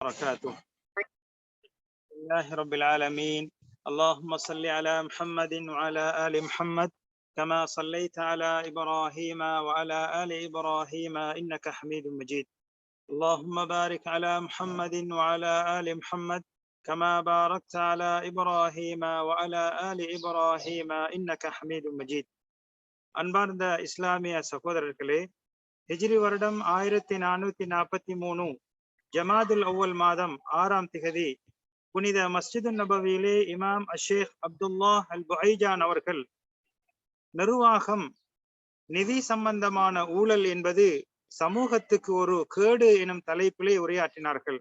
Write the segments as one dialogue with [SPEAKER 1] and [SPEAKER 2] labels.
[SPEAKER 1] وبركاته لله رب العالمين اللهم صل على محمد وعلى آل محمد كما صليت على إبراهيم وعلى آل إبراهيم إنك حميد مجيد اللهم بارك على محمد وعلى آل محمد كما باركت على إبراهيم وعلى آل إبراهيم إنك حميد مجيد அன்பார்ந்த இஸ்லாமிய சகோதரர்களே ஹிஜ்ரி வருடம் ஆயிரத்தி நானூத்தி நாற்பத்தி மூணு ஜமாதுல் அவ்வல் மாதம் ஆறாம் திகதி புனித மஸ்ஜிது நபவியிலே இமாம் அஷேக் அப்துல்லா அல் புஐஜான் அவர்கள் நிர்வாகம் நிதி சம்பந்தமான ஊழல் என்பது சமூகத்துக்கு ஒரு கேடு எனும் தலைப்பிலே உரையாற்றினார்கள்.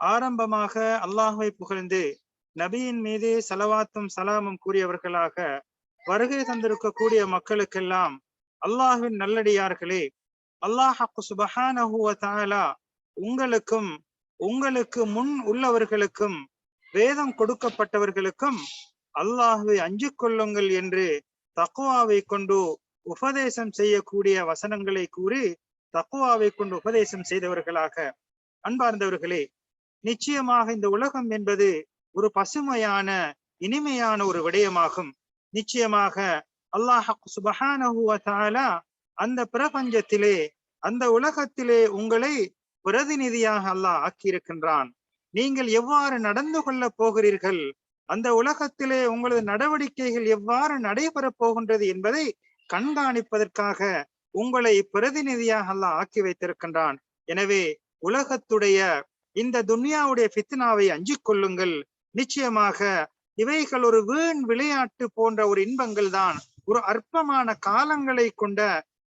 [SPEAKER 1] ஆரம்பமாக அல்லாஹுவை புகழ்ந்து நபியின் மீது சலவாத்தும் சலாமும் கூறியவர்களாக வருகை தந்திருக்கக்கூடிய மக்களுக்கெல்லாம் அல்லாஹுவின் நல்லடியார்களே அல்லாஹ் சுபஹானஹுவ தாலா உங்களுக்கும் உங்களுக்கு முன் உள்ளவர்களுக்கும் வேதம் கொடுக்கப்பட்டவர்களுக்கும் அல்லாஹுவை அஞ்சு கொள்ளுங்கள் என்று தக்குவாவை கொண்டு உபதேசம் செய்யக்கூடிய வசனங்களை கூறி தக்குவாவை கொண்டு உபதேசம் செய்தவர்களாக அன்பார்ந்தவர்களே நிச்சயமாக இந்த உலகம் என்பது ஒரு பசுமையான இனிமையான ஒரு விடயமாகும். நிச்சயமாக அல்லாஹ் சுபஹான அந்த பிரபஞ்சத்திலே அந்த உலகத்திலே உங்களை பிரதிநிதியாக அல்லாஹ் ஆக்கியிருக்கின்றான். நீங்கள் எவ்வாறு நடந்து கொள்ள போகிறீர்கள்? அந்த உலகத்திலே உங்களது நடவடிக்கைகள் எவ்வாறு நடைபெறப் போகின்றது என்பதை கண்காணிப்பதற்காக உங்களை பிரதிநிதியாக அல்லாஹ் ஆக்கி வைத்திருக்கின்றான். எனவே உலகத்துடைய இந்த துன்யாவுடைய பித்னாவை அஞ்சிக் கொள்ளுங்கள். நிச்சயமாக இவைகள் ஒரு வீண் விளையாட்டு போன்ற ஒரு இன்பங்கள் தான். ஒரு அற்பமான காலங்களை கொண்ட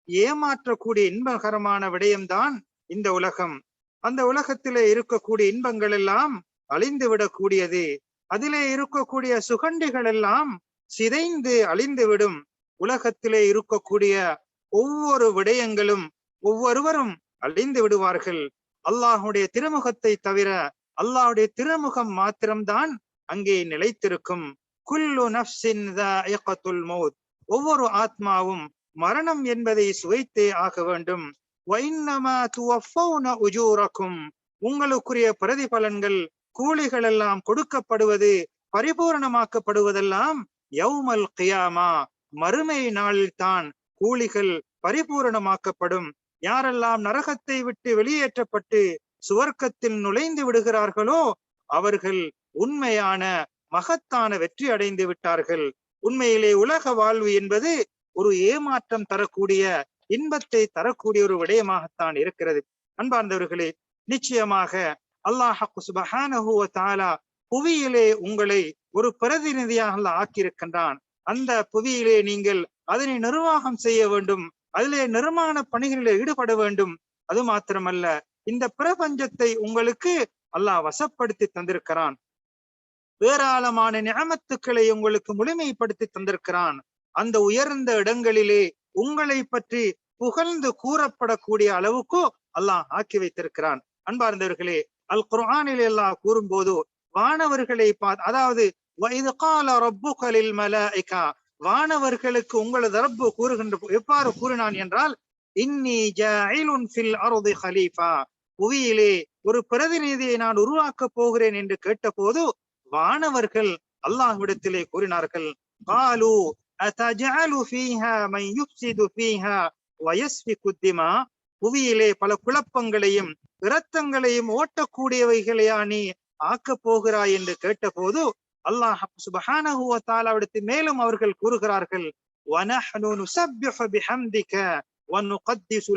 [SPEAKER 1] ஏமாற்றக்கூடிய இன்பகரமான விடயம்தான் இந்த உலகம். அந்த உலகத்திலே இருக்கக்கூடிய இன்பங்கள் எல்லாம் அழிந்து விடக்கூடியது அதிலே இருக்கக்கூடிய சுகண்டிகள் எல்லாம் சிதைந்து அழிந்து விடும் உலகத்திலே இருக்கக்கூடிய ஒவ்வொரு விடயங்களும் ஒவ்வொருவரும் அழிந்து விடுவார்கள். அல்லாஹுடைய திருமுகத்தை தவிர அல்லாஹுடைய திருமுகம் மாத்திரம்தான் அங்கே நிலைத்திருக்கும். குல்லு நப்சின் மௌத். ஒவ்வொரு ஆத்மாவும் மரணம் என்பதை சுவைத்தே ஆக வேண்டும். உஜூரக்கும் உங்களுக்குரிய பிரதிபலன்கள் கூலிகள் எல்லாம் கொடுக்கப்படுவது பரிபூரணமாக்கப்படுவதெல்லாம் யௌமல் கியாமா மறுமை நாளில் தான் கூலிகள் பரிபூரணமாக்கப்படும். யாரெல்லாம் நரகத்தை விட்டு வெளியேற்றப்பட்டு சுவர்க்கத்தில் நுழைந்து விடுகிறார்களோ அவர்கள் உண்மையான மகத்தான வெற்றி அடைந்து விட்டார்கள். உண்மையிலே உலக வாழ்வு என்பது ஒரு ஏமாற்றம் தரக்கூடிய இன்பத்தை தரக்கூடிய ஒரு விடயமாகத்தான் இருக்கிறது. அன்பார்ந்தவர்களே நிச்சயமாக அல்லாஹ் சுபஹானஹு தாலா புவியிலே உங்களை ஒரு பிரதிநிதியாக ஆக்கியிருக்கின்றான். அந்த புவியிலே நீங்கள் அதனை நிர்வாகம் செய்ய வேண்டும் அதிலே நிர்மாண பணிகளில் ஈடுபட வேண்டும். அது மாத்திரமல்ல இந்த பிரபஞ்சத்தை உங்களுக்கு அல்லாஹ் வசப்படுத்தி தந்திருக்கிறான். ஏராளமான நியமத்துக்களை உங்களுக்கு முழுமைப்படுத்தி தந்திருக்கிறான். அந்த உயர்ந்த இடங்களிலே உங்களை பற்றி புகழ்ந்து கூறப்படக்கூடிய அளவுக்கு அல்லாஹ் ஆக்கி வைத்திருக்கிறான். அன்பார்ந்தவர்களே அல் குர்ஆனில் எல்லாம் கூறும்போது வானவர்களை பார்த்து அதாவது வயது கால ரப்புகளில் மலாய்கா வானவர்களுக்கு உங்களது ரப்பு கூறுகின்ற எவ்வாறு கூறினான் என்றால் இன்னி ஃபில் ஹலீஃபா புவியிலே ஒரு பிரதிநிதியை நான் உருவாக்கப் போகிறேன் என்று கேட்டபோது வானவர்கள் அல்லாஹ்விடத்திலே கூறினார்கள் காலு அத்தஜாலு ஃபீஹா மன் ஃபீஹா புவியிலே பல குழப்பங்களையும் இரத்தங்களையும் ஓட்டக்கூடியவைகளையா நீ ஆக்கப் போகிறாய் என்று கேட்டபோது அல்லாஹ் சுபஹானஹு மேலும் அவர்கள் கூறுகிறார்கள் வனஹ்னு நுசப்யஹ பிஹம்திக வ நுகத்திஸு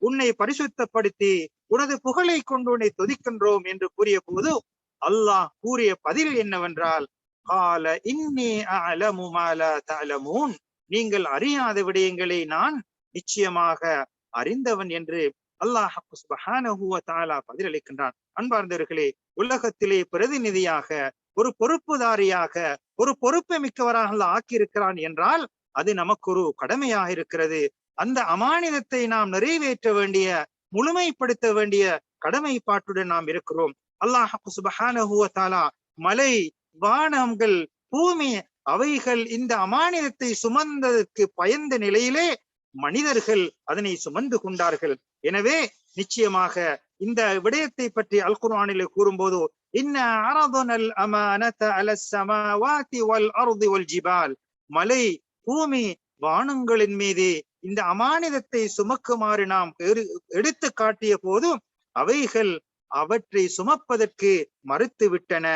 [SPEAKER 1] உன்னை பரிசுத்தப்படுத்தி உனது புகழை கொண்டு உன்னை துதிக்கின்றோம் என்று கூறிய போது அல்லாஹ் கூறிய பதில் என்னவென்றால் கால இன்னி அலமு மால தலமூன் நீங்கள் அறியாத விடயங்களை நான் நிச்சயமாக அறிந்தவன் என்று அல்லாஹ் பதிலளிக்கின்றான். அன்பார்ந்தவர்களே உலகத்திலே பிரதிநிதியாக ஒரு பொறுப்புதாரியாக ஒரு பொறுப்பு மிக்கவராக ஆக்கியிருக்கிறான் என்றால் அது நமக்கு ஒரு கடமையாக இருக்கிறது. அந்த அமானிதத்தை நாம் நிறைவேற்ற வேண்டிய முழுமைப்படுத்த வேண்டிய கடமைப்பாட்டுடன் நாம் இருக்கிறோம். அல்லாஹ் சுபஹானஹு வ மலை வானங்கள் பூமி அவைகள் இந்த அமானிதத்தை சுமந்ததற்கு பயந்த நிலையிலே மனிதர்கள் அதனை சுமந்து கொண்டார்கள். எனவே நிச்சயமாக இந்த விடயத்தை பற்றி அல் குர்ஆனிலே கூறும்போது இன்ன அரதுனல் அமானத அல ஸமாவாதி வல் அர்தி வல் ஜிபால். மலை பூமி வானங்களின் மீது இந்த அமானிதத்தை சுமக்குமாறு நாம் எடு- எடுத்து காட்டிய போதும் அவைகள் அவற்றை சுமப்பதற்கு மறுத்து விட்டன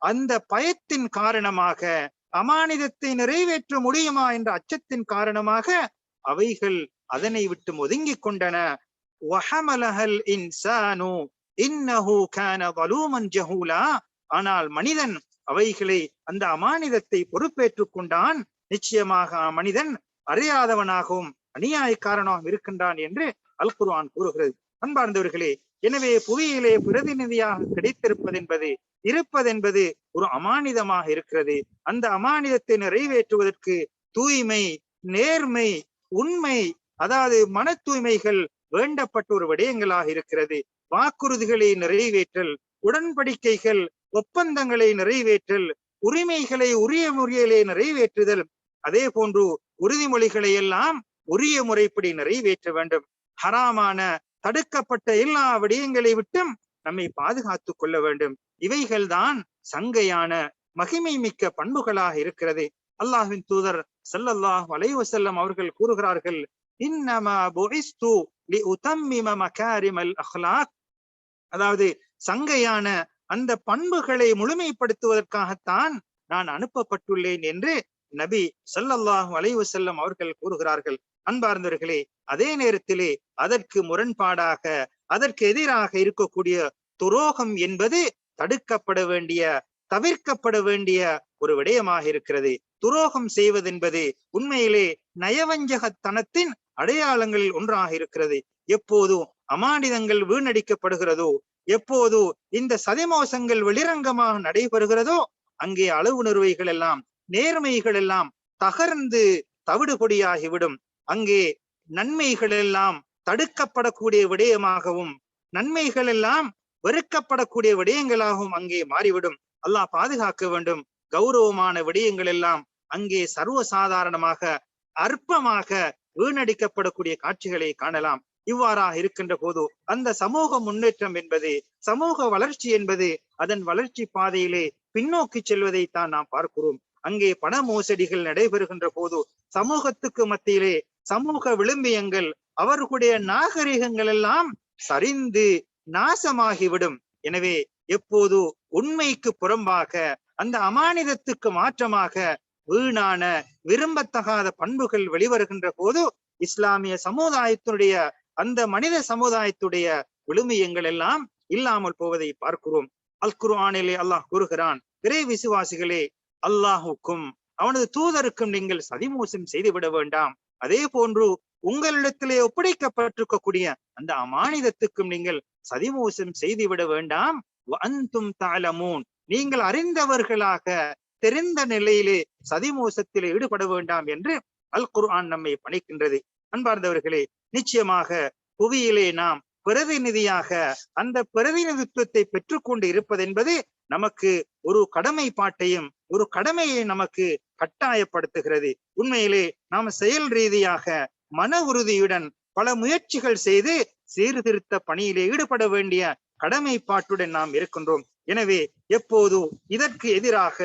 [SPEAKER 1] அந்த பயத்தின் காரணமாக அமானிதத்தை நிறைவேற்ற முடியுமா என்ற அச்சத்தின் காரணமாக அவைகள் அதனை விட்டு ஒதுங்கிக் கொண்டன. ஆனால் மனிதன் அவைகளை அந்த அமானிதத்தை பொறுப்பேற்றுக் கொண்டான். நிச்சயமாக மனிதன் அறியாதவனாகவும் அநியாயக்காரனாகவும் இருக்கின்றான் என்று அல் குர்ஆன் கூறுகிறது. அன்பார்ந்தவர்களே எனவே புவியிலே பிரதிநிதியாக கிடைத்திருப்பது என்பது இருப்பதென்பது ஒரு அமானிதமாக இருக்கிறது. அந்த அமானிதத்தை நிறைவேற்றுவதற்கு தூய்மை நேர்மை உண்மை அதாவது மன தூய்மைகள் வேண்டப்பட்ட ஒரு விடயங்களாக இருக்கிறது. வாக்குறுதிகளை நிறைவேற்றல் உடன்படிக்கைகள் ஒப்பந்தங்களை நிறைவேற்றல் உரிமைகளை உரிய முறையிலே நிறைவேற்றுதல் அதே போன்று உறுதிமொழிகளை எல்லாம் உரிய முறைப்படி நிறைவேற்ற வேண்டும். ஹராமான தடுக்கப்பட்ட எல்லா விடயங்களை விட்டும் நம்மை பாதுகாத்துக் கொள்ள வேண்டும். இவைகள்தான் சங்கையான மகிமை மிக்க பண்புகளாக இருக்கிறது. அல்லாஹ்வின் தூதர் சல்லல்லாஹ் வலைவசல்லம் அவர்கள் கூறுகிறார்கள் மகாரிமல் அதாவது சங்கையான அந்த பண்புகளை முழுமைப்படுத்துவதற்காகத்தான் நான் அனுப்பப்பட்டுள்ளேன் என்று நபி சல்லல்லாஹ் வலைவசல்லம் அவர்கள் கூறுகிறார்கள். அன்பார்ந்தவர்களே அதே நேரத்திலே அதற்கு முரண்பாடாக அதற்கு எதிராக இருக்கக்கூடிய துரோகம் என்பது தடுக்கப்பட வேண்டிய தவிர்க்கப்பட வேண்டிய ஒரு விடயமாக இருக்கிறது. துரோகம் செய்வதென்பது உண்மையிலே நயவஞ்சகத்தனத்தின் அடையாளங்களில் ஒன்றாக இருக்கிறது. எப்போதும் அமானிதங்கள் வீணடிக்கப்படுகிறதோ எப்போது இந்த சதிமோசங்கள் வெளிரங்கமாக நடைபெறுகிறதோ அங்கே அளவு நிறுவைகள் எல்லாம் நேர்மைகள் எல்லாம் தகர்ந்து தவிடுபொடியாகிவிடும். அங்கே நன்மைகள் எல்லாம் தடுக்கப்படக்கூடிய விடயமாகவும் நன்மைகள் எல்லாம் வெறுக்கப்படக்கூடிய விடயங்களாகவும் அங்கே மாறிவிடும். அல்லாஹ் பாதுகாக்க வேண்டும். கௌரவமான விடயங்கள் எல்லாம் அங்கே சர்வசாதாரணமாக அற்பமாக வீணடிக்கப்படக்கூடிய காட்சிகளை காணலாம். இவ்வாறாக இருக்கின்ற போது அந்த சமூக முன்னேற்றம் என்பது சமூக வளர்ச்சி என்பது அதன் வளர்ச்சி பாதையிலே பின்னோக்கி செல்வதை தான் நாம் பார்க்கிறோம். அங்கே பண மோசடிகள் நடைபெறுகின்ற போது சமூகத்துக்கு மத்தியிலே சமூக விளிம்பியங்கள் அவர்களுடைய நாகரிகங்கள் எல்லாம் சரிந்து நாசமாகிவிடும். எனவே எப்போது உண்மைக்கு புறம்பாக அந்த அமானிதத்துக்கு மாற்றமாக வீணான விரும்பத்தகாத பண்புகள் வெளிவருகின்ற போது இஸ்லாமிய சமுதாயத்தினுடைய அந்த மனித சமுதாயத்துடைய விழுமியங்கள் எல்லாம் இல்லாமல் போவதை பார்க்கிறோம். அல் குர்ஆனிலே அல்லாஹ் கூறுகிறான் இறை விசுவாசிகளே அல்லாஹுக்கும் அவனது தூதருக்கும் நீங்கள் சதிமோசம் செய்துவிட வேண்டாம். அதே போன்று உங்களிடத்திலே ஒப்படைக்கப்பட்டிருக்கக்கூடிய அந்த அமானிதத்துக்கும் நீங்கள் சதிமோசம் செய்துவிட வேண்டாம். அந்தும் தாளமூன் நீங்கள் அறிந்தவர்களாக தெரிந்த நிலையிலே சதிமோசத்திலே ஈடுபட வேண்டாம் என்று அல் குர்ஆன் நம்மை பணிக்கின்றது. அன்பார்ந்தவர்களே நிச்சயமாக புவியிலே நாம் பிரதிநிதியாக அந்த பிரதிநிதித்துவத்தை பெற்றுக்கொண்டு இருப்பது என்பது நமக்கு ஒரு கடமைப்பாட்டையும் ஒரு கடமையை நமக்கு கட்டாயப்படுத்துகிறது. உண்மையிலே நாம் செயல் ரீதியாக மன உறுதியுடன் பல முயற்சிகள் செய்து சீர்திருத்த பணியிலே ஈடுபட வேண்டிய கடமைப்பாட்டுடன் நாம் இருக்கின்றோம். எனவே எப்போது இதற்கு எதிராக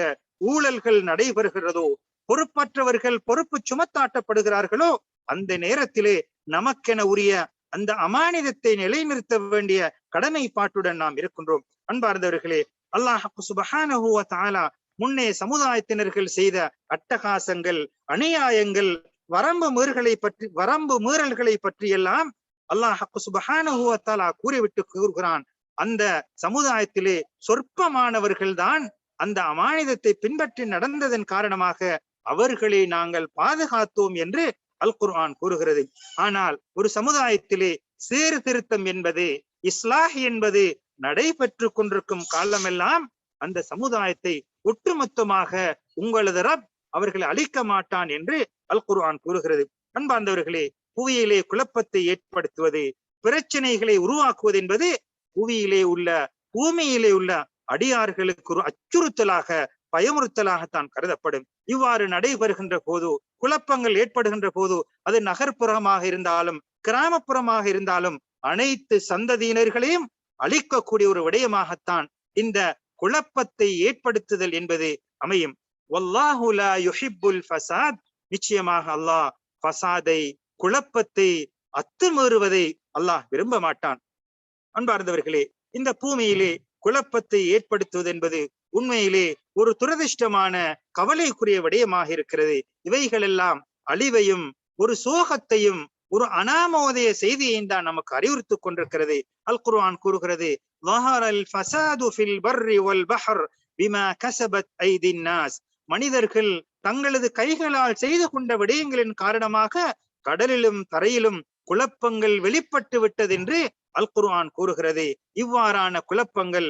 [SPEAKER 1] ஊழல்கள் நடைபெறுகிறதோ பொறுப்பற்றவர்கள் பொறுப்பு சுமத்தாட்டப்படுகிறார்களோ அந்த நேரத்திலே நமக்கென உரிய அந்த அமானிதத்தை நிலைநிறுத்த வேண்டிய கடமைப்பாட்டுடன் நாம் இருக்கின்றோம். அன்பார்ந்தவர்களே அல்லாஹ் சுபஹானஹுவ தாலா முன்னே சமுதாயத்தினர்கள் செய்த அட்டகாசங்கள் அநியாயங்கள் வரம்பு மீறல்களை பற்றி வரம்பு மீறல்களை பற்றி எல்லாம் அல்லாஹ் சுபஹானுவத்தாலா கூறிவிட்டு கூறுகிறான். அந்த சமுதாயத்திலே சொற்பமானவர்கள்தான் அந்த அமானிதத்தை பின்பற்றி நடந்ததன் காரணமாக அவர்களை நாங்கள் பாதுகாத்தோம் என்று அல் குர்ஆன் கூறுகிறது. ஆனால் ஒரு சமுதாயத்திலே சீர்திருத்தம் என்பது இஸ்லாஹ் என்பது நடைபெற்று கொண்டிருக்கும் காலமெல்லாம் அந்த சமுதாயத்தை ஒட்டுமொத்தமாக உங்களது ரப் அவர்களை அழிக்க மாட்டான் என்று அல் குர்ஆன் கூறுகிறது. அன்பார்ந்தவர்களே புவியிலே குழப்பத்தை ஏற்படுத்துவது பிரச்சனைகளை உருவாக்குவது என்பது புவியிலே உள்ள பூமியிலே உள்ள அடியார்களுக்கு ஒரு அச்சுறுத்தலாக பயமுறுத்தலாகத்தான் கருதப்படும். இவ்வாறு நடைபெறுகின்ற போது குழப்பங்கள் ஏற்படுகின்ற போது அது நகர்ப்புறமாக இருந்தாலும் கிராமப்புறமாக இருந்தாலும் அனைத்து சந்ததியினர்களையும் அழிக்கக்கூடிய ஒரு விடயமாகத்தான் இந்த குழப்பத்தை ஏற்படுத்துதல் என்பது அமையும். ஃபசாத். நிச்சயமாக அல்லாஹ் ஃபசாதை குழப்பத்தை அத்துமீறுவதை அல்லாஹ் விரும்ப மாட்டான். அன்பார்ந்தவர்களே இந்த பூமியிலே குழப்பத்தை ஏற்படுத்துவது என்பது உண்மையிலே ஒரு துரதிர்ஷ்டமான கவலைக்குரிய விடயமாக இருக்கிறது. இவைகளெல்லாம் அழிவையும் ஒரு சோகத்தையும் ஒரு அனாமோதய செய்தியை தான் நமக்கு அறிவுறுத்துக் கொண்டிருக்கிறது. அல் குர்ஆன் கூறுகிறது மனிதர்கள் தங்களது கைகளால் செய்து கொண்ட விடயங்களின் காரணமாக கடலிலும் தரையிலும் குழப்பங்கள் வெளிப்பட்டு விட்டதென்று அல் குர்ஆன் கூறுகிறது. இவ்வாறான குழப்பங்கள்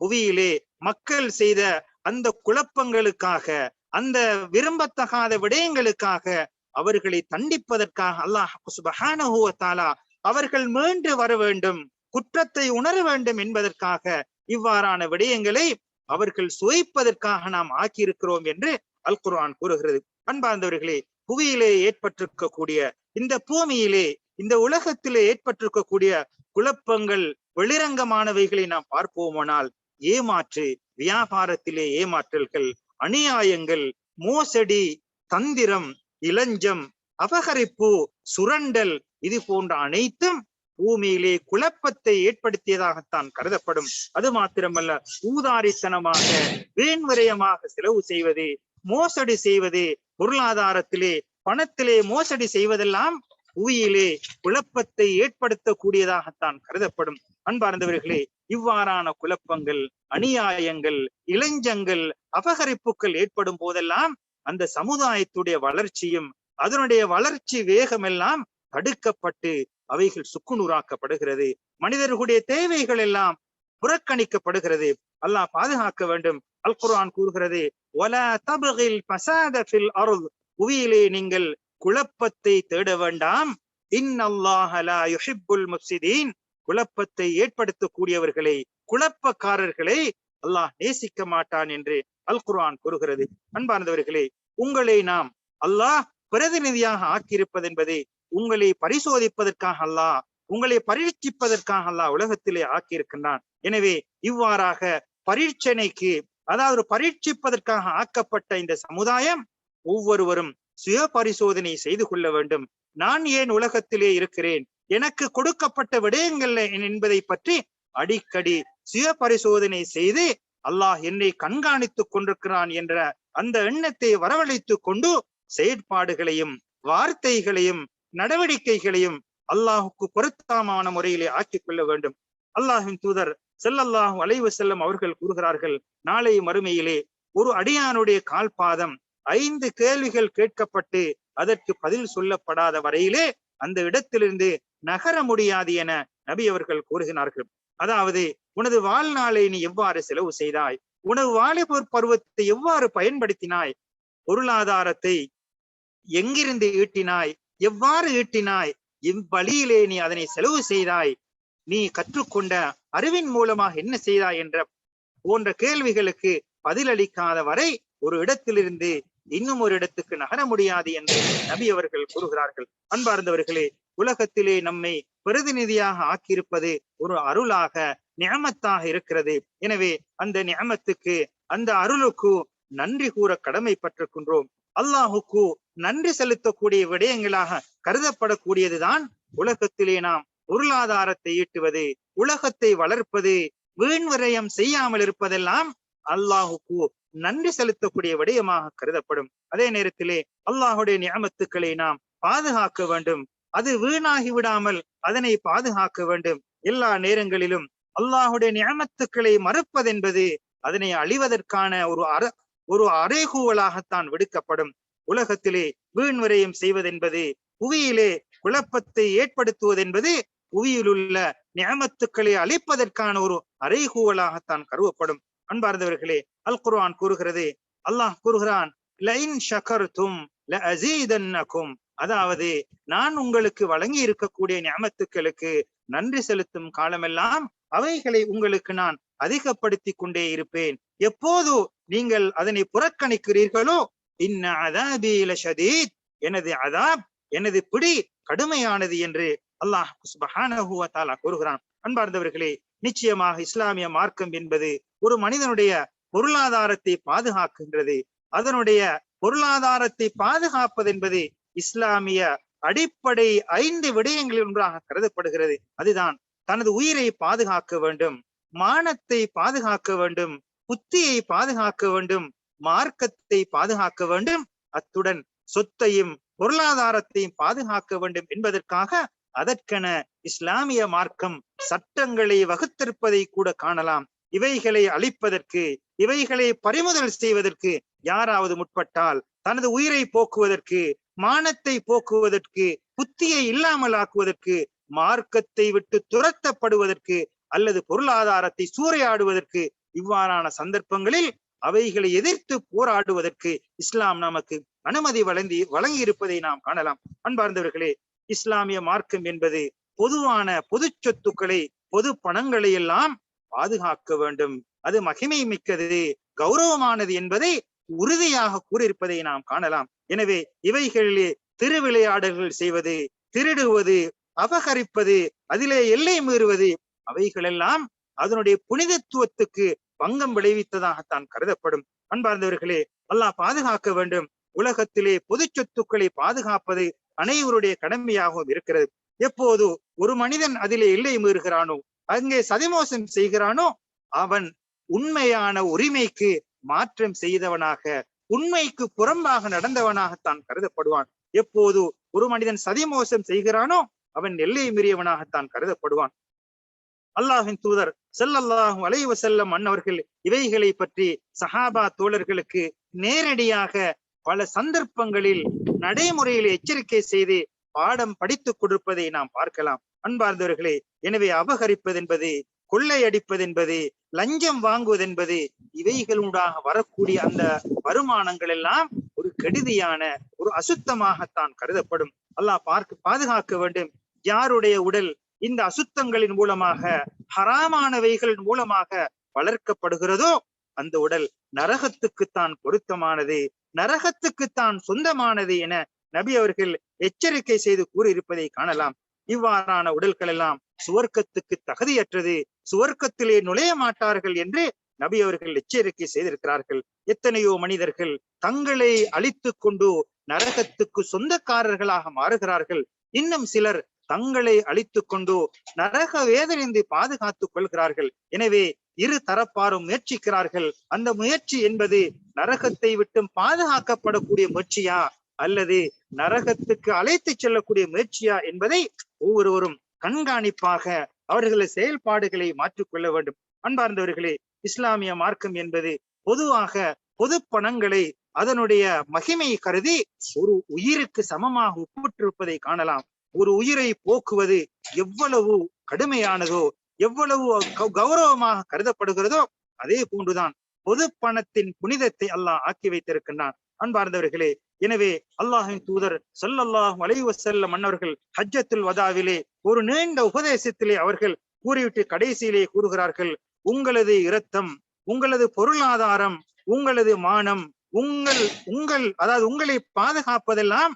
[SPEAKER 1] புவியிலே மக்கள் செய்த அந்த குழப்பங்களுக்காக அந்த விரும்பத்தகாத விடயங்களுக்காக அவர்களை தண்டிப்பதற்காக அல்லாஹ் சுபஹானா அவர்கள் மீண்டு வர வேண்டும் குற்றத்தை உணர வேண்டும் என்பதற்காக இவ்வாறான விடயங்களை அவர்கள் சுவைப்பதற்காக நாம் ஆக்கியிருக்கிறோம் என்று அல் குர்ஆன் கூறுகிறது. அன்பார்ந்தவர்களே புவியிலே ஏற்பட்டிருக்கக்கூடிய இந்த பூமியிலே இந்த உலகத்திலே ஏற்பட்டிருக்கக்கூடிய குழப்பங்கள் வெளிரங்கமானவைகளை நாம் பார்ப்போமானால் ஏமாற்று வியாபாரத்திலே ஏமாற்றல்கள் அநியாயங்கள் மோசடி தந்திரம் இளஞ்சம் அபகரிப்பு சுரண்டல் இது போன்ற அனைத்தும் பூமியிலே குழப்பத்தை ஏற்படுத்தியதாகத்தான் கருதப்படும். அது மாத்திரமல்ல ஊதாரித்தனமாக வீண்வரையமாக செலவு செய்வது மோசடி செய்வது பொருளாதாரத்திலே பணத்திலே மோசடி செய்வதெல்லாம் புவியிலே குழப்பத்தை ஏற்படுத்தக்கூடியதாகத்தான் கருதப்படும். அன்பார்ந்தவர்களே இவ்வாறான குழப்பங்கள் அநியாயங்கள் இளைஞங்கள் அபகரிப்புகள் ஏற்படும் போதெல்லாம் அந்த சமுதாயத்துடைய வளர்ச்சியும் அதனுடைய வளர்ச்சி வேகமெல்லாம் தடுக்கப்பட்டு அவைகள் சுக்குநூறாக்கப்படுகிறது. மனிதர்களுடைய தேவைகள் எல்லாம் புறக்கணிக்கப்படுகிறது. அல்லாஹ் பாதுகாக்க வேண்டும். அல் குரான் கூறுகிறது புவியிலே நீங்கள் குழப்பத்தை தேட வேண்டாம். இன்னல்லாஹ லா குழப்பத்தை ஏற்படுத்தக்கூடியவர்களை குழப்பக்காரர்களை அல்லாஹ் நேசிக்க மாட்டான் என்று அல் குர்ஆன் கூறுகிறது. அன்பார்ந்தவர்களே உங்களை நாம் அல்லாஹ் பிரதிநிதியாக ஆக்கியிருப்பது என்பது உங்களை பரிசோதிப்பதற்காக அல்லாஹ் உங்களை பரீட்சிப்பதற்காக அல்லாஹ் உலகத்திலே ஆக்கியிருக்கின்றான். எனவே இவ்வாறாக பரீட்சனைக்கு அதாவது பரீட்சிப்பதற்காக ஆக்கப்பட்ட இந்த சமுதாயம் ஒவ்வொருவரும் சுய பரிசோதனை செய்து கொள்ள வேண்டும். நான் ஏன் உலகத்திலே இருக்கிறேன்? எனக்கு கொடுக்கப்பட்ட விடயங்கள் என்பதை பற்றி அடிக்கடி சுய பரிசோதனை செய்து அல்லாஹ் என்னை கண்காணித்துக் கொண்டிருக்கிறான் என்ற அந்த எண்ணத்தை வரவழைத்துக் கொண்டு செயற்பாடுகளையும் வார்த்தைகளையும் நடவடிக்கைகளையும் அல்லாஹுக்கு பொருத்தமான முறையிலே ஆக்கிக் கொள்ள வேண்டும். அல்லாஹின் தூதர் செல்லல்லாஹு அலைவு செல்லம் அவர்கள் கூறுகிறார்கள் நாளை மறுமையிலே ஒரு அடியானுடைய கால்பாதம் ஐந்து கேள்விகள் கேட்கப்பட்டு அதற்கு பதில் சொல்லப்படாத வரையிலே அந்த இடத்திலிருந்து நகர முடியாது என நபி அவர்கள் கூறுகிறார்கள். அதாவது உனது வாழ்நாளை நீ எவ்வாறு செலவு செய்தாய்? உனது வாலிபர் பருவத்தை எவ்வாறு பயன்படுத்தினாய்? பொருளாதாரத்தை எங்கிருந்து ஈட்டினாய்? எவ்வாறு ஈட்டினாய்? இவ்வழியிலே நீ அதனை செலவு செய்தாய்? நீ கற்றுக்கொண்ட அறிவின் மூலமாக என்ன செய்தாய்? என்ற போன்ற கேள்விகளுக்கு பதிலளிக்காத வரை ஒரு இடத்திலிருந்து இன்னும் ஒரு இடத்துக்கு நகர முடியாது என்று நபி அவர்கள் கூறுகிறார்கள். அன்பார்ந்தவர்களே உலகத்திலே நம்மை பிரதிநிதியாக ஆக்கியிருப்பது ஒரு அருளாக நியமத்தாக இருக்கிறது. எனவே அந்த நியமத்துக்கு அந்த அருளுக்கு நன்றி கூற கடமைப்பட்டிருக்கின்றோம். அல்லாஹுக்கு நன்றி செலுத்தக்கூடிய விடயங்களாக கருதப்படக்கூடியதுதான் உலகத்திலே நாம் பொருளாதாரத்தை ஈட்டுவது உலகத்தை வளர்ப்பது வீண் விரயம் செய்யாமல் இருப்பதெல்லாம் அல்லாஹுக்கு நன்றி செலுத்தக்கூடிய விடயமாக கருதப்படும். அதே நேரத்திலே அல்லாஹுடைய நியமத்துக்களை நாம் பாதுகாக்க வேண்டும். அது வீணாகி விடாமல் அதனை பாதுகாக்க வேண்டும். எல்லா நேரங்களிலும் அல்லாஹுடைய நியமத்துக்களை மறுப்பதென்பது அதனை அழிவதற்கான ஒரு அற ஒரு அறைகூவலாகத்தான் விடுக்கப்படும். உலகத்திலே வீண் விரயம் செய்வதென்பது புவியிலே குழப்பத்தை ஏற்படுத்துவதென்பது புவியிலுள்ள நியமத்துக்களை அழிப்பதற்கான ஒரு அறைகூவலாகத்தான் கருவப்படும். அன்பார்ந்தவர்களே அல் குர்ஆன் கூறுகிறது அல்லாஹ் கூறுகிறான் அதாவது நான் உங்களுக்கு வழங்கி இருக்கக்கூடிய ஞாபத்துக்களுக்கு நன்றி செலுத்தும் காலமெல்லாம் அவைகளை உங்களுக்கு நான் அதிகப்படுத்தி கொண்டே இருப்பேன். எப்போது நீங்கள் அதனை புறக்கணிக்கிறீர்களோ இன்ன அதாபீல ஷதீத் எனது அதாப் எனது பிடி கடுமையானது என்று அல்லாஹ் கூறுகிறான். அன்பார்ந்தவர்களே நிச்சயமாக இஸ்லாமிய மார்க்கம் என்பது ஒரு மனிதனுடைய பொருளாதாரத்தை பாதுகாக்கின்றது. அதனுடைய பொருளாதாரத்தை பாதுகாப்பது என்பது இஸ்லாமிய அடிப்படை ஐந்து விடயங்களில் ஒன்றாக கருதப்படுகிறது. அதுதான் தனது உயிரை பாதுகாக்க வேண்டும் மானத்தை பாதுகாக்க வேண்டும் புத்தியை பாதுகாக்க வேண்டும் மார்க்கத்தை பாதுகாக்க வேண்டும் அத்துடன் சொத்தையும் பொருளாதாரத்தையும் பாதுகாக்க வேண்டும் என்பதற்காக அதற்கென இஸ்லாமிய மார்க்கம் சட்டங்களை வகுத்திருப்பதை கூட காணலாம். இவைகளை அழிப்பதற்கு இவைகளை பறிமுதல் செய்வதற்கு யாராவது முற்பட்டால் தனது உயிரை போக்குவதற்கு மானத்தை போக்குவதற்கு புத்தியை இல்லாமல் ஆக்குவதற்கு மார்க்கத்தை விட்டு துரத்தப்படுவதற்கு அல்லது பொருளாதாரத்தை சூறையாடுவதற்கு இவ்வாறான சந்தர்ப்பங்களில் அவைகளை எதிர்த்து போராடுவதற்கு இஸ்லாம் நமக்கு அனுமதி வழங்கி வழங்கி இருப்பதை நாம் காணலாம். அன்பார்ந்தவர்களே இஸ்லாமிய மார்க்கம் என்பது பொதுவான பொது சொத்துக்களை பொது பணங்களை எல்லாம் பாதுகாக்க வேண்டும். அது மகிமை மிக்கது கௌரவமானது என்பதை உறுதியாக கூறியிருப்பதை நாம் காணலாம். எனவே இவைகளிலே திருவிளையாடல்கள் செய்வது திருடுவது அபகரிப்பது அதிலே எல்லை மீறுவது அவைகளெல்லாம் அதனுடைய புனிதத்துவத்துக்கு பங்கம் விளைவித்ததாகத்தான் கருதப்படும். அன்பார்ந்தவர்களே அல்லாஹ் பாதுகாக்க வேண்டும். உலகத்திலே பொது சொத்துக்களை பாதுகாப்பது அனைவருடைய கடமையாகவும் இருக்கிறது. எப்போது ஒரு மனிதன் அதிலே எல்லை மீறுகிறானோ அங்கே சதிமோசம் செய்கிறானோ அவன் உண்மையான உரிமைக்கு மாற்றம் செய்தவனாக உண்மைக்கு புறம்பாக நடந்தவனாகத்தான் கருதப்படுவான். எப்போது ஒரு மனிதன் சதிமோசம் செய்கிறானோ அவன் எல்லை மீறியவனாகத்தான் கருதப்படுவான். அல்லாஹின் தூதர் செல்லல்லாஹும் அலைவ செல்லம் அன்னவர்கள் இவைகளை பற்றி சஹாபா தோழர்களுக்கு நேரடியாக பல சந்தர்ப்பங்களில் நடைமுறையில் எச்சரிக்கை செய்து பாடம் படித்துக் கொடுப்பதை நாம் பார்க்கலாம். அன்பார்ந்தவர்களே எனவே அபகரிப்பது என்பது கொள்ளையடிப்பது என்பது லஞ்சம் வாங்குவது என்பது இவைகளூடாக வரக்கூடிய அந்த வருமானங்கள் எல்லாம் ஒரு கெடுதியான ஒரு அசுத்தமாகத்தான் கருதப்படும். அல்லாஹ் பார்க்க பாதுகாக்க வேண்டும். யாருடைய உடல் இந்த அசுத்தங்களின் மூலமாக ஹராமானவைகளின் மூலமாக வளர்க்கப்படுகிறதோ அந்த உடல் நரகத்துக்குத்தான் பொருத்தமானது நரகத்துக்குத்தான் சொந்தமானது என நபி அவர்கள் எச்சரிக்கை செய்து கூறியிருப்பதை காணலாம். இவ்வாறான உடல்கள் எல்லாம் சுவர்க்கத்துக்கு தகுதியற்றது சுவர்க்கத்திலே நுழைய மாட்டார்கள் என்று நபி அவர்கள் எச்சரிக்கை செய்திருக்கிறார்கள். எத்தனையோ மனிதர்கள் தங்களை அழித்து கொண்டு நரகத்துக்கு சொந்தக்காரர்களாக மாறுகிறார்கள். இன்னும் சிலர் தங்களை அழித்து கொண்டு நரக வேதனைந்து பாதுகாத்துக் கொள்கிறார்கள். எனவே இரு தரப்பாரும் முயற்சிக்கிறார்கள். அந்த முயற்சி என்பது நரகத்தை விட்டும் பாதுகாக்கப்படக்கூடிய முயற்சியா அல்லது நரகத்துக்கு அழைத்து செல்லக்கூடிய முயற்சியா என்பதை ஒவ்வொருவரும் கண்காணிப்பாக அவர்களது செயல்பாடுகளை மாற்றிக்கொள்ள வேண்டும். அன்பார்ந்தவர்களே இஸ்லாமிய மார்க்கம் என்பது பொதுவாக பொது பணங்களை அதனுடைய மகிமை கருதி ஒரு உயிருக்கு சமமாக ஒப்பிட்டிருப்பதை காணலாம். ஒரு உயிரை போக்குவது எவ்வளவு கடுமையானதோ எவ்வளவு கௌரவமாக கருதப்படுகிறதோ அதே போன்றுதான் பொது பணத்தின் புனிதத்தை அல்லாஹ் ஆக்கி வைத்திருக்கின்றான். அன்பார்ந்தவர்களே எனவே அல்லாஹின் தூதர் சல்லல்லாஹ் அலைஹி வஸல்லம் மன்னர்கள் ஹஜ்ஜத்துல் வதாவிலே ஒரு நீண்ட உபதேசத்திலே அவர்கள் கூறிவிட்டு கடைசியிலே கூறுகிறார்கள் உங்களது இரத்தம் உங்களது பொருளாதாரம் உங்களது மானம் உங்கள் உங்கள் அதாவது உங்களை பாதுகாப்பதெல்லாம்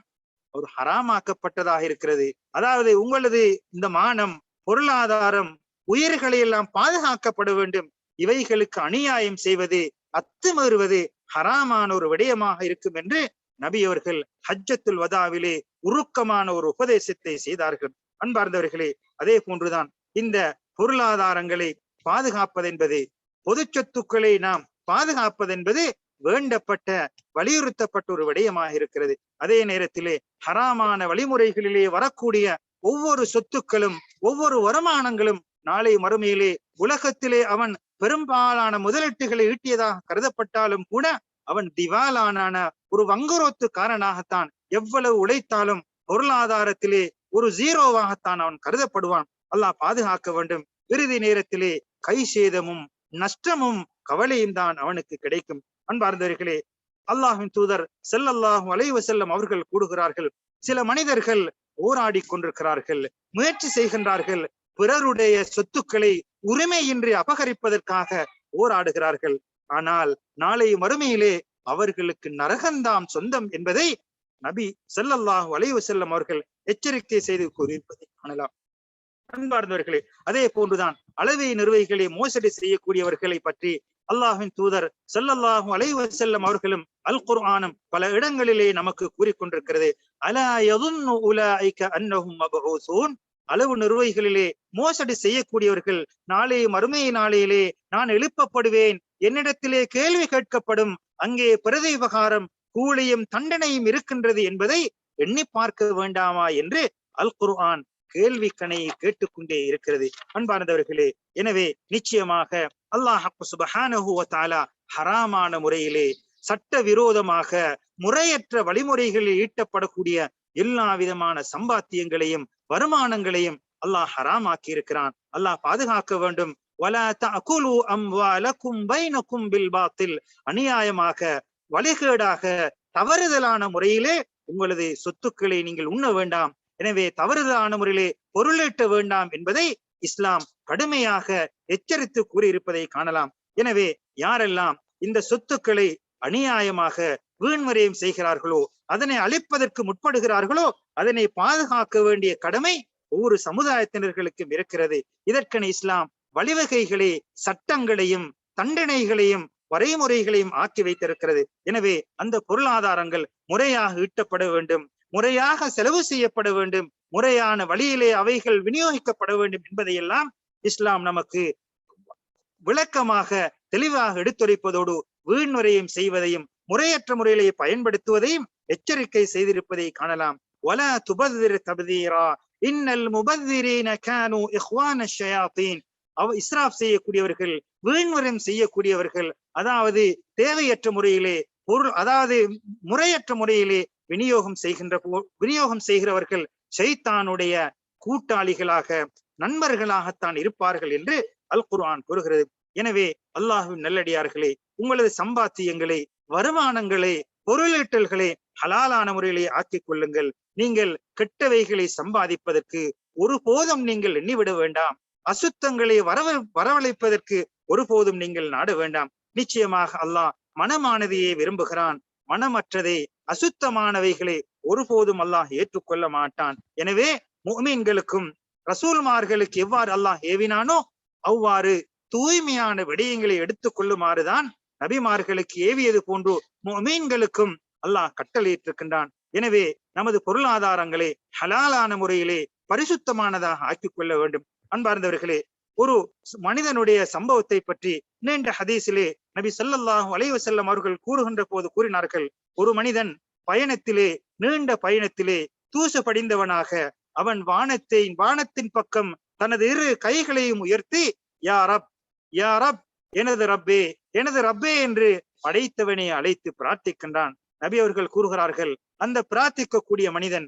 [SPEAKER 1] ஒரு ஹராமாக்கப்பட்டதாக இருக்கிறது. அதாவது உங்களது இந்த மானம் பொருளாதாரம் உயிர்களை எல்லாம் பாதுகாக்கப்பட வேண்டும். இவைகளுக்கு அநியாயம் செய்வது அத்துமீறுவது ஹராமான ஒரு விடயமாக இருக்கும் என்று நபி அவர்கள் ஹஜ்ஜத்துல் வதாவிலே உருக்கமான ஒரு உபதேசத்தை செய்தார்கள். அன்பார்ந்தவர்களே அதே போன்றுதான் இந்த பொருளாதாரங்களை பாதுகாப்பதென்பது பொது சொத்துக்களை நாம் பாதுகாப்பதென்பது வேண்டப்பட்ட வலியுறுத்தப்பட்ட ஒரு விடயமாக இருக்கிறது. அதே நேரத்திலே ஹராமான வழிமுறைகளிலே வரக்கூடிய ஒவ்வொரு சொத்துக்களும் ஒவ்வொரு வருமானங்களும் நாளை மறுமையிலே உலகத்திலே அவன் பெரும்பாலான முதலீட்டுகளை ஈட்டியதாக கருதப்பட்டாலும் கூட அவன் திவாலானான ஒரு வங்குரோத்துக்காரனாகத்தான் எவ்வளவு உழைத்தாலும் பொருளாதாரத்திலே ஒரு ஜீரோவாகத்தான் அவன் கருதப்படுவான். அல்லாஹ் பாதுகாக்க வேண்டும். இறுதி நேரத்திலே கை சேதமும் நஷ்டமும் கவலையும் தான் அவனுக்கு கிடைக்கும். அன்பார்ந்தவர்களே அல்லாஹின் தூதர் ஸல்லல்லாஹு அலைவு செல்லும் அவர்கள் கூடுகிறார்கள் சில மனிதர்கள் போராடி கொண்டிருக்கிறார்கள் முயற்சி செய்கின்றார்கள் பிறருடைய சொத்துக்களை உரிமையின்றி அபகரிப்பதற்காக போராடுகிறார்கள். ஆனால் நாளை மறுமையிலே அவர்களுக்கு நரகந்தாம் சொந்தம் என்பதை நபி ஸல்லல்லாஹு அலைவு செல்லம் அவர்கள் எச்சரிக்கை செய்து கூறியிருப்பதை காணலாம். அன்பார்ந்தவர்களே அதே போன்றுதான் அளவை நிர்வகிகளை மோசடி செய்யக்கூடியவர்களை பற்றி அல்லாஹின் தூதர் செல்லல்லாஹு அலைவு செல்லம் அவர்களும் அல் குர்ஆனும் பல இடங்களிலே நமக்கு கூறிக்கொண்டிருக்கிறது அலா யதுன்னு உலாயிக அன்னஹும் மபஊசூன் அளவு நிர்வகிகளிலே மோசடி செய்யக்கூடியவர்கள் நாளை மறுமை நாளையிலே நான் எழுப்பப்படுவேன் என்னிடத்திலே கேள்வி கேட்கப்படும். அங்கே பிரதி விவகாரம் கூலியும் தண்டனையும் இருக்கின்றது என்பதை எண்ணி பார்க்க வேண்டாமா என்று அல் குர்ஆன் கேள்வி கணையை கேட்டுக்கொண்டே இருக்கிறது. அன்பார்ந்தவர்களே எனவே நிச்சயமாக அல்லாஹ் சுபஹானஹு ஹராமான முறையிலே சட்ட விரோதமாக முறையற்ற வழிமுறைகளில் ஈட்டப்படக்கூடிய எல்லா விதமான சம்பாத்தியங்களையும் வருமானங்களையும் அல்லாஹ் ஹராமாக்கி இருக்கிறான் அல்லாஹ் பாதுகாக்க வேண்டும். வலா தஅகுலு அம்வாலக்கும் பைனக்கும் பில் பாத்தில் அநியாயமாக வழிகேடாக தவறுதலான முறையிலே உங்களது சொத்துக்களை நீங்கள் உண்ண வேண்டாம். எனவே தவறுதலான முறையிலே பொருளீட்ட வேண்டாம் என்பதை இஸ்லாம் கடுமையாக எச்சரித்து கூறியிருப்பதை காணலாம். எனவே யாரெல்லாம் இந்த சொத்துக்களை அநியாயமாக வீண்வரையும் செய்கிறார்களோ அதனை அழிப்பதற்கு முற்படுகிறார்களோ அதனை பாதுகாக்க வேண்டிய கடமை ஒவ்வொரு சமுதாயத்தினர்களுக்கும் இருக்கிறது. இதற்கென இஸ்லாம் வழிவகைகளை சட்டங்களையும் தண்டனைகளையும் வரைமுறைகளையும் ஆக்கி வைத்திருக்கிறது. எனவே அந்த பொருளாதாரங்கள் முறையாக ஈட்டப்பட வேண்டும் முறையாக செலவு செய்யப்பட வேண்டும் முறையான வழியிலே அவைகள் விநியோகிக்கப்பட வேண்டும் என்பதையெல்லாம் இஸ்லாம் நமக்கு விளக்கமாக தெளிவாக எடுத்துரைப்பதோடு வீண்முறையும் செய்வதையும் முறையற்ற முறையிலே பயன்படுத்துவதையும் எச்சரிக்கை செய்திருப்பதை காணலாம். வல تبذر تبذيرا இன்னல் المبذرين கானு இஹ்வான الشياطين அவ இஸ்ராப் செய்யக்கூடியவர்கள் வீண்வரம் செய்யக்கூடியவர்கள் அதாவது தேவையற்ற முறையிலே பொருள் அதாவது முறையற்ற முறையிலே விநியோகம் செய்கின்ற போ- விநியோகம் செய்கிறவர்கள் ஷைத்தானுடைய கூட்டாளிகளாக நண்பர்களாகத்தான் இருப்பார்கள் என்று அல் குர்ஆன் கூறுகிறது. எனவே அல்லாஹுவின் நல்லடியார்களே உங்களது சம்பாத்தியங்களை வருமானங்களை பொருளீட்டல்களை ஹலாலான முறையிலே ஆக்கிக் கொள்ளுங்கள். நீங்கள் கெட்டவைகளை சம்பாதிப்பதற்கு ஒருபோதும் நீங்கள் எண்ணிவிட வேண்டாம். அசுத்தங்களை வரவ வரவழைப்பதற்கு ஒருபோதும் நீங்கள் நாட வேண்டாம். நிச்சயமாக அல்லாஹ் மனமானதையே விரும்புகிறான். மனமற்றதை அசுத்தமானவைகளை ஒருபோதும் அல்லாஹ் ஏற்றுக்கொள்ள மாட்டான். எனவே முஃமின்களுக்கும் ரசூல்மார்களுக்கு எவ்வாறு அல்லாஹ் ஏவினானோ அவ்வாறு தூய்மையான விடயங்களை எடுத்துக் கொள்ளுமாறுதான் நபிமார்களுக்கு ஏவியது போன்று முஃமின்களுக்கும் அல்லாஹ் கட்டளையிட்டிருக்கின்றான். எனவே நமது பொருளாதாரங்களை ஹலாலான முறையிலே பரிசுத்தமானதாக ஆக்கிக் கொள்ள வேண்டும். அன்பார்ந்தவர்களே ஒரு மனிதனுடைய சம்பவத்தை பற்றி நீண்ட ஹதீஸிலே நபி ஸல்லல்லாஹு அலைஹி அவர்கள் கூறுகின்ற போது கூறினார்கள் ஒரு மனிதன் பயணத்திலே நீண்ட பயணத்திலே தூசு படிந்தவனாக அவன் வானத்தை வானத்தின் பக்கம் தனது இரு கைகளையும் உயர்த்தி யா ரப் யா ரப் எனது ரப்பே எனது ரப்பே என்று படைத்தவனை அழைத்து பிரார்த்திக்கின்றான். நபி அவர்கள் கூறுகிறார்கள் அந்த பிரார்த்திக்கக்கூடிய மனிதன்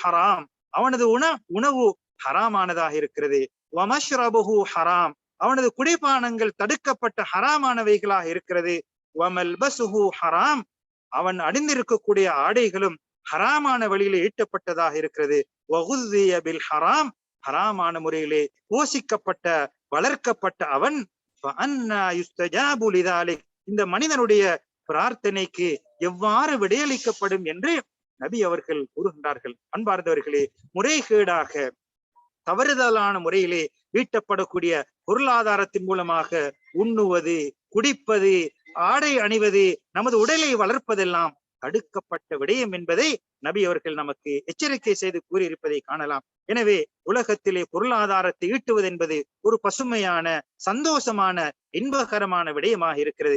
[SPEAKER 1] ஹராம் அவனது உண உணவு ஹராமானதாக இருக்கிறது. வமஷ்ரபுஹு ஹராம். அவனது குடிபானங்கள் தடுக்கப்பட்ட ஹராமானவைகளாக இருக்கிறது. வமல் பசுஹு ஹராம். அவன் அணிந்திருக்கக்கூடிய ஆடைகளும் ஹராமான வழியிலே ஈட்டப்பட்டதாக இருக்கிறது. வகுதிய ஹராம். ஹராமான முறையிலே போசிக்கப்பட்ட வளர்க்கப்பட்ட அவன். இந்த மனிதனுடைய பிரார்த்தனைக்கு எவ்வாறு விடையளிக்கப்படும் என்று நபி அவர்கள் கூறுகின்றார்கள். அன்பார்ந்தவர்களே முறைகேடாக தவறுதலான முறையிலே ஈட்டப்படக்கூடிய பொருளாதாரத்தின் மூலமாக உண்ணுவது குடிப்பது ஆடை அணிவது நமது உடலை வளர்ப்பதெல்லாம் தடுக்கப்பட்ட விடயம் என்பதை நபி அவர்கள் நமக்கு எச்சரிக்கை செய்து கூறியிருப்பதை காணலாம். எனவே உலகத்திலே பொருளாதாரத்தை ஈட்டுவது என்பது ஒரு பசுமையான சந்தோஷமான இன்பகரமான விடயமாக இருக்கிறது.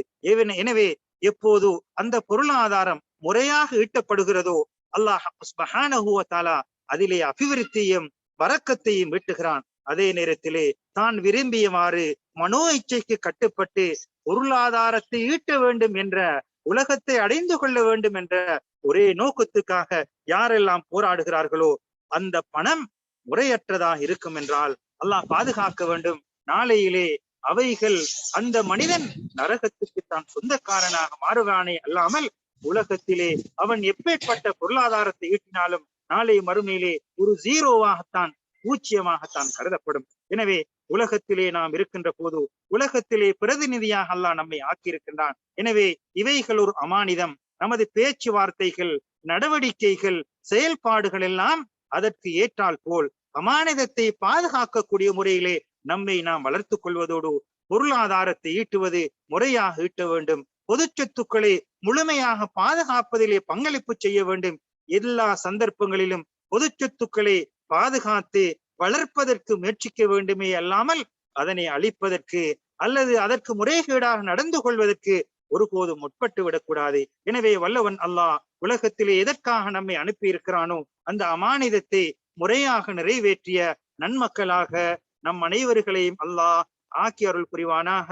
[SPEAKER 1] எனவே எப்போது அந்த பொருளாதாரம் முறையாக ஈட்டப்படுகிறதோ அல்லாஹ் அதிலே அபிவிருத்தியும் வரக்கத்தையும் வெட்டுகிறான். அதே நேரத்திலே தான் விரும்பியவாறு மனோ இச்சைக்கு கட்டுப்பட்டு பொருளாதாரத்தை ஈட்ட வேண்டும் என்ற உலகத்தை அடைந்து கொள்ள வேண்டும் என்ற ஒரே நோக்கத்துக்காக யாரெல்லாம் போராடுகிறார்களோ அந்த பணம் முறையற்றதாக இருக்கும் என்றால் அல்லாஹ் பாதுகாக்க வேண்டும். நாளையிலே அவைகள் அந்த மனிதன் நரகத்துக்கு தான் சொந்தக்காரனாக மாறுவானே அல்லாமல் உலகத்திலே அவன் எப்பேற்பட்ட பொருளாதாரத்தை ஈட்டினாலும் நாளை மறுமையிலே ஒரு ஜீரோவாகத்தான் பூச்சியமாகத்தான் கருதப்படும். எனவே உலகத்திலே நாம் இருக்கின்ற போது உலகத்திலே பிரதிநிதியாக அல்லாஹ் நம்மை ஆக்கியிருக்கின்றான். எனவே இவைகள் ஒரு அமானிதம். நமது பேச்சுவார்த்தைகள் நடவடிக்கைகள் செயல்பாடுகள் எல்லாம் அதற்கு ஏற்றால் போல் அமானிதத்தை பாதுகாக்கக்கூடிய முறையிலே நம்மை நாம் வளர்த்துக் கொள்வதோடு பொருளாதாரத்தை ஈட்டுவது முறையாக ஈட்ட வேண்டும். பொது சொத்துக்களை முழுமையாக பாதுகாப்பதிலே பங்களிப்பு செய்ய வேண்டும். எல்லா சந்தர்ப்பங்களிலும் பொது சொத்துக்களை பாதுகாத்து வளர்ப்பதற்கு முயற்சிக்க வேண்டுமே அல்லாமல் அதனை அழிப்பதற்கு அல்லது அதற்கு முறைகேடாக நடந்து கொள்வதற்கு ஒருபோதும் முற்பட்டு விடக்கூடாது. எனவே வல்லவன் அல்லாஹ் உலகத்திலே எதற்காக நம்மை அனுப்பி இருக்கிறானோ அந்த அமானிதத்தை முறையாக நிறைவேற்றிய நன்மக்களாக நம் அனைவர்களையும் அல்லாஹ் ஆக்கி அருள் புரிவானாக.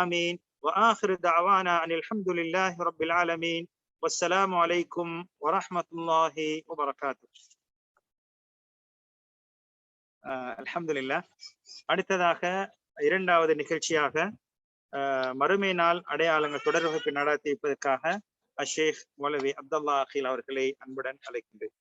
[SPEAKER 1] ஆமீன். வாஹிரு தாவானா அனில் அஹமதுல்லாஹி والسلام عليكم ورحمة الله وبركاته அல்ஹம்துலில்லா அடுத்ததாக இரண்டாவது நிகழ்ச்சியாக அஹ், மறுமை நாள் அடையாளங்கள் தொடர் வகுப்பு நடத்தி வைப்பதற்காக அஷேக் மௌலவி அப்துல்லா அகில் அவர்களை அன்புடன் அழைக்கின்றேன்